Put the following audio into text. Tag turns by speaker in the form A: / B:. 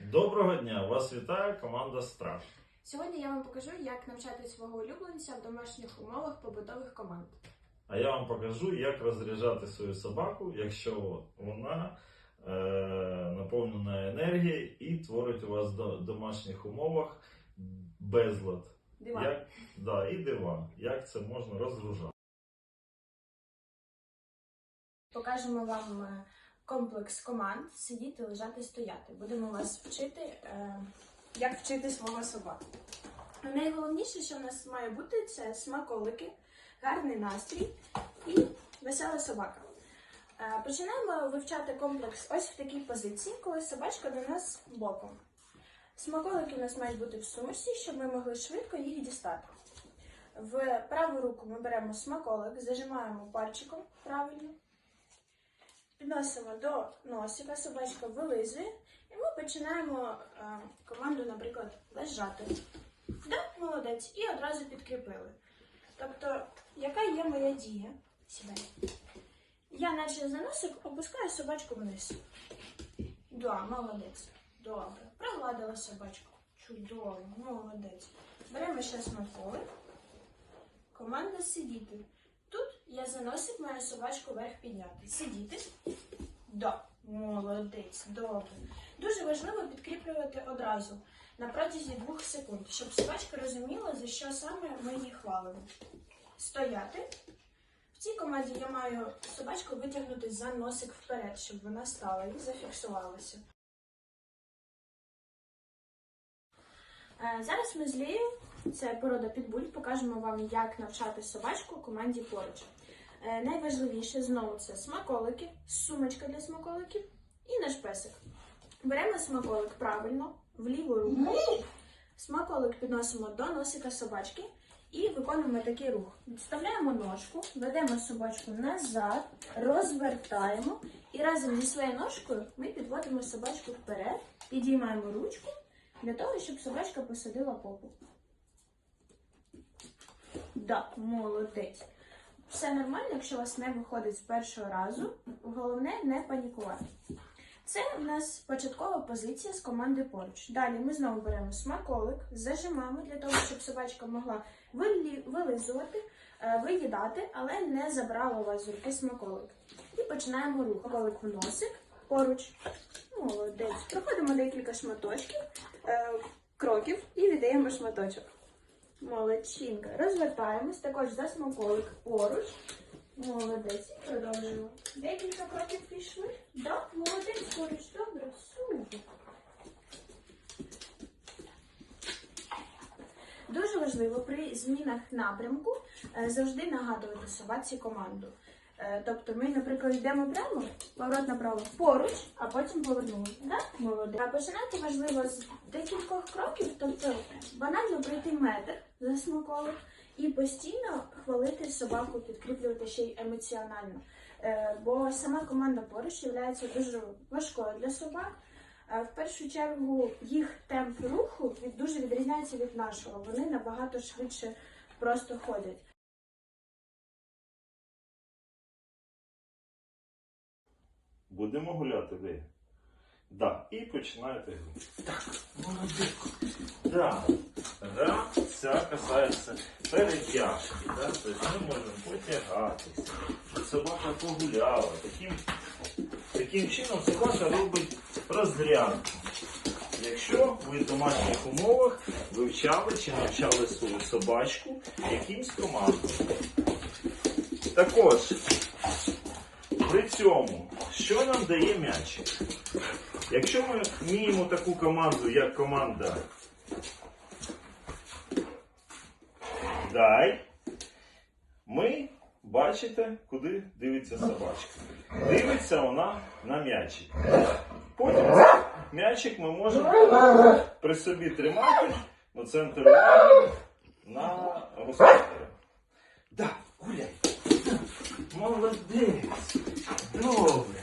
A: Доброго дня! Вас вітає команда Страж.
B: Сьогодні я вам покажу, як навчати свого улюбленця в домашніх умовах побутових команд.
A: А я вам покажу, як розряджати свою собаку, якщо вона е, наповнена енергією і творить у вас в домашніх умовах безлад.
B: Диван.
A: Як, да, і диван. Як це можна розгружати?
B: Покажемо вам е, комплекс команд сидіти, лежати, стояти. Будемо вас вчити, е, як вчити свого собаку. Найголовніше, що в нас має бути, це смаколики, гарний настрій і весела собака. Е, Починаємо вивчати комплекс ось в такій позиції, коли собачка до нас боком. Смаколики у нас мають бути в сумочці, щоб ми могли швидко їх дістати. В праву руку ми беремо смаколик, зажимаємо пальчиком правильно, підносимо до носика, собачка вилизує, і ми починаємо е, команду, наприклад, лежати. Да, молодець, і одразу підкріпили. Тобто, яка є моя дія? Сідай. Я, наче за носик, опускаю собачку вниз. Да, молодець. Добре. Прогладила собачку. Чудово, молодець. Беремо ще смаколик. Команда сидіти. Я за носик маю собачку вверх підняти. Сидіти. Да, молодець, добре. Дуже важливо підкріплювати одразу на протязі двох секунд, щоб собачка розуміла, за що саме ми її хвалимо. Стояти. В цій команді я маю собачку витягнути за носик вперед, щоб вона стала і зафіксувалася. Е, Зараз ми з Лією, це порода підбуль, покажемо вам, як навчати собачку команді поруч. Е, Найважливіше знову це смаколики, сумочка для смаколиків і наш песик. Беремо смаколик правильно, в ліву руку. Смаколик підносимо до носика собачки і виконуємо такий рух. Відставляємо ножку, ведемо собачку назад, розвертаємо і разом зі своєю ножкою ми підводимо собачку вперед, підіймаємо ручку для того, щоб собачка посадила попу. Да, молодець. Все нормально, якщо у вас не виходить з першого разу. Головне не панікувати. Це в нас початкова позиція з команди поруч. Далі ми знову беремо смаколик, зажимаємо для того, щоб собачка могла вилизувати, е, виїдати, але не забрала у вас з руки смаколик. І починаємо рух. Смаколик в носик поруч. Молодець. Проходимо декілька шматочків, е, кроків і віддаємо шматочок. Молодчинка. Розвертаємось також за смаколик поруч. Молодець. І продовжуємо. Декілька кроків пішли. Да, молодець поруч. Добре, супер. Дуже важливо при змінах напрямку е, завжди нагадувати собаці команду. Е, Тобто ми, наприклад, йдемо прямо, поворот направо поруч, а потім повернули. Да? Молодець. А починати важливо з декількох кроків, тобто банально пройти метр за смаколик і постійно хвалити собаку, підкріплювати ще й емоціонально. Е, Бо сама команда поруч є дуже важкою для собак. В першу чергу їх темп руху дуже відрізняється від нашого. Вони набагато швидше просто ходять.
A: Будемо гуляти ви? Да. І починаєте гру. Так, молодець. Да. Гра ця касається перетяжки. Да? Тобто ми можемо потягатися, щоб собака погуляла. Таким, таким чином собака робить розрядку. Якщо ви в домашніх умовах вивчали чи навчали свою собачку якимсь командам. Також при цьому, що нам дає м'яч? Якщо ми вміємо таку команду, як команда Дай, ми бачите, куди дивиться собачка. Дивиться вона на м'ячик. Потім м'ячик ми можемо при собі тримати ну, на центр уваги на господаря. Да, гуляй. Молодець. Добре.